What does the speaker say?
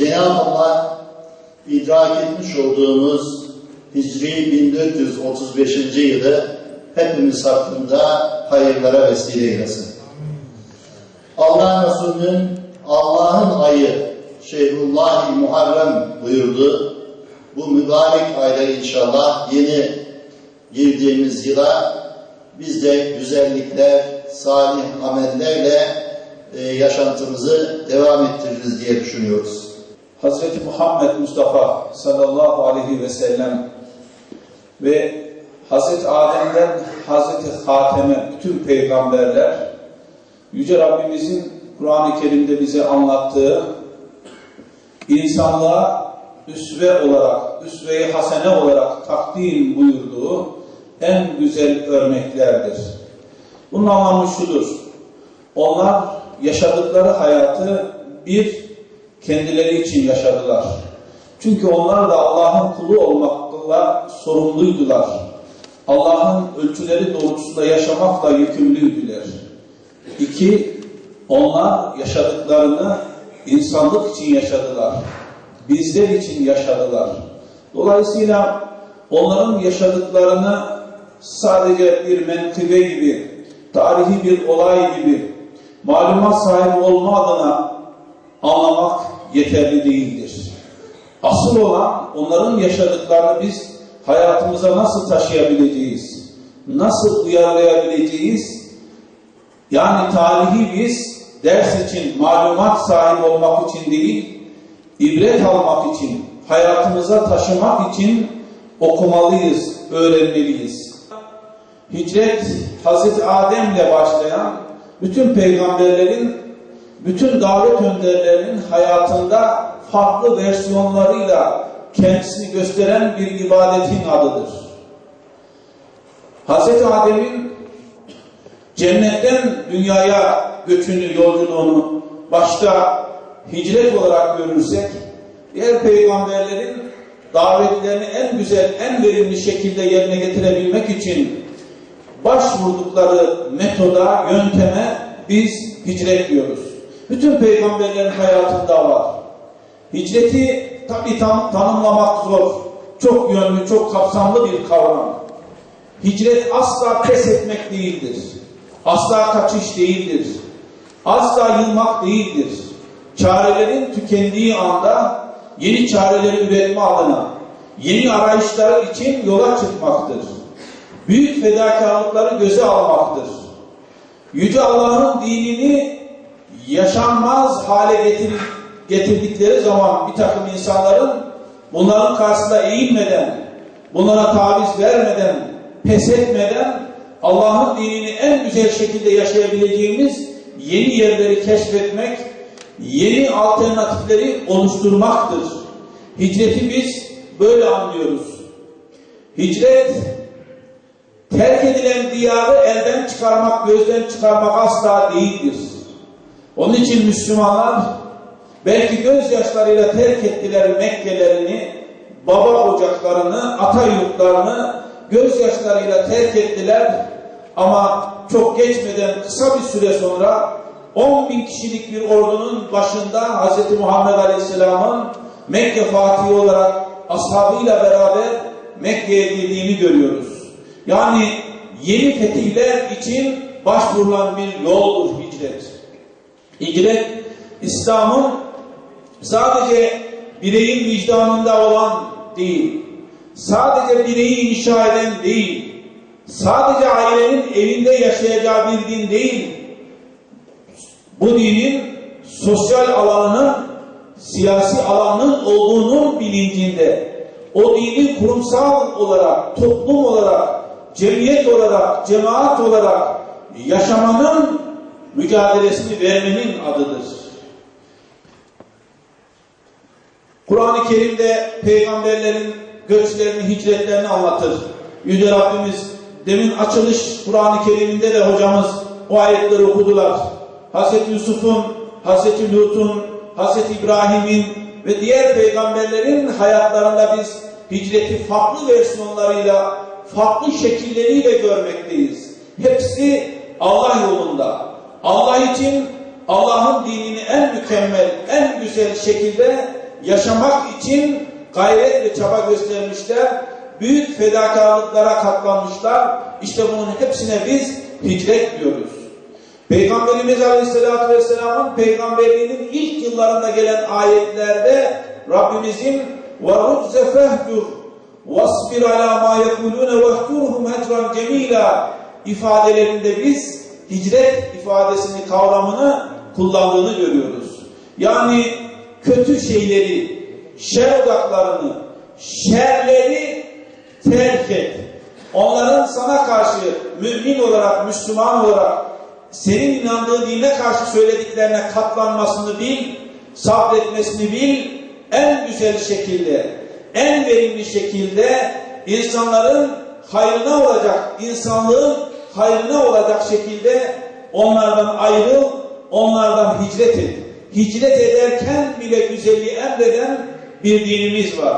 Cenab-ı Allah idrak etmiş olduğumuz Hicri 1435. yılı hepimiz hakkında hayırlara vesile eylesin. Allah Resulü'nün Allah'ın ayı Şehrullah-i Muharrem buyurdu. Bu mübarek ayda inşallah yeni girdiğimiz yıla biz de güzellikler, salih amellerle e, yaşantımızı devam ettiririz diye düşünüyoruz. Hazreti Muhammed Mustafa sallallahu aleyhi ve sellem ve Hazreti Adem'den Hazreti Hatem'e bütün peygamberler Yüce Rabbimizin Kur'an-ı Kerim'de bize anlattığı insanlığa üsve olarak, üsve-i hasene olarak takdim buyurduğu en güzel örneklerdir. Bunun anlamı şudur. Onlar yaşadıkları hayatı bir kendileri için yaşadılar. Çünkü onlar da Allah'ın kulu olmakla sorumluydular. Allah'ın ölçüleri doğrultusunda yaşamakla yükümlüydüler. İki, onlar yaşadıklarını insanlık için yaşadılar. Bizler için yaşadılar. Dolayısıyla onların yaşadıklarını sadece bir menkıbe gibi, tarihi bir olay gibi malumat sahibi olma adına anlamak yeterli değildir. Asıl olan onların yaşadıklarını biz hayatımıza nasıl taşıyabileceğiz, nasıl uyarlayabileceğiz, yani tarihi biz ders için, malumat sahibi olmak için değil, ibret almak için, hayatımıza taşımak için okumalıyız, öğrenmeliyiz. Hicret Hazreti Adem ile başlayan bütün peygamberlerin, bütün davet önderlerinin hayatında farklı versiyonlarıyla kendisini gösteren bir ibadetin adıdır. Hazreti Adem'in cennetten dünyaya göçünü, yolculuğunu başta hicret olarak görürsek, diğer peygamberlerin davetlerini en güzel, en verimli şekilde yerine getirebilmek için başvurdukları metoda, yönteme biz hicret diyoruz. Bütün peygamberlerin hayatında var. Hicreti tabi tam, tanımlamak zor. Çok yönlü, çok kapsamlı bir kavram. Hicret asla pes etmek değildir. Asla kaçış değildir. Asla yılmak değildir. Çarelerin tükendiği anda yeni çareleri üretme adına, yeni arayışlar için yola çıkmaktır. Büyük fedakarlıkları göze almaktır. Yüce Allah'ın dinini yaşanmaz hale getir, getirdikleri zaman bir takım insanların bunların karşısında eğilmeden, bunlara taviz vermeden, pes etmeden Allah'ın dinini en güzel şekilde yaşayabileceğimiz yeni yerleri keşfetmek, yeni alternatifleri oluşturmaktır. Hicreti biz böyle anlıyoruz. Hicret terk edilen diyarı elden çıkarmak, gözden çıkarmak asla değildir. Onun için Müslümanlar belki gözyaşlarıyla terk ettiler Mekkelerini, baba ocaklarını, ata yurtlarını gözyaşlarıyla terk ettiler. Ama çok geçmeden kısa bir süre sonra 10 bin kişilik bir ordunun başında Hz. Muhammed Aleyhisselam'ın Mekke Fatihi olarak ashabıyla beraber Mekke'ye girdiğini görüyoruz. Yani yeni fetihler için başvurulan bir yoldur hicret. Hicret, İslam'ın sadece bireyin vicdanında olan değil, sadece bireyi inşa eden değil, sadece ailenin evinde yaşayacağı bir din değil, bu dinin sosyal alanının, siyasi alanının olduğunun bilincinde, o dini kurumsal olarak, toplum olarak, cemiyet olarak, cemaat olarak yaşamanın mücadelesini vermenin adıdır. Kur'an-ı Kerim'de peygamberlerin göçlerini, hicretlerini anlatır. Yüce Rabbimiz demin açılış Kur'an-ı Kerim'inde de hocamız o ayetleri okudular. Hazreti Yusuf'un, Hazreti Lut'un, Hazreti İbrahim'in ve diğer peygamberlerin hayatlarında biz hicreti farklı versiyonlarıyla, farklı şekilleriyle görmekteyiz. Hepsi Allah yolunda. Allah için Allah'ın dinini en mükemmel, en güzel şekilde yaşamak için gayret ve çaba göstermişler. Büyük fedakarlıklara katlanmışlar. İşte bunun hepsine biz hicret diyoruz. Peygamberimiz Aleyhisselatü Vesselam'ın peygamberliğinin ilk yıllarında gelen ayetlerde Rabbimizin وَرُجْزَ فَهْجُرْ وَاصْبِرْ عَلَى مَا يَقُولُونَ وَاهْجُرْهُمْ هَجْرًا جَمِيلًا ifadelerinde biz hicret ifadesini kavramını kullandığını görüyoruz. Yani kötü şeyleri, şer odaklarını, şerleri terk et. Onların sana karşı mümin olarak, Müslüman olarak senin inandığın dine karşı söylediklerine katlanmasını bil, sabretmesini bil, en güzel şekilde, en verimli şekilde insanların hayrına olacak, insanlığın hayrına olacak şekilde onlardan ayrıl, onlardan hicret et. Hicret ederken bile güzelliği emreden bir dinimiz var.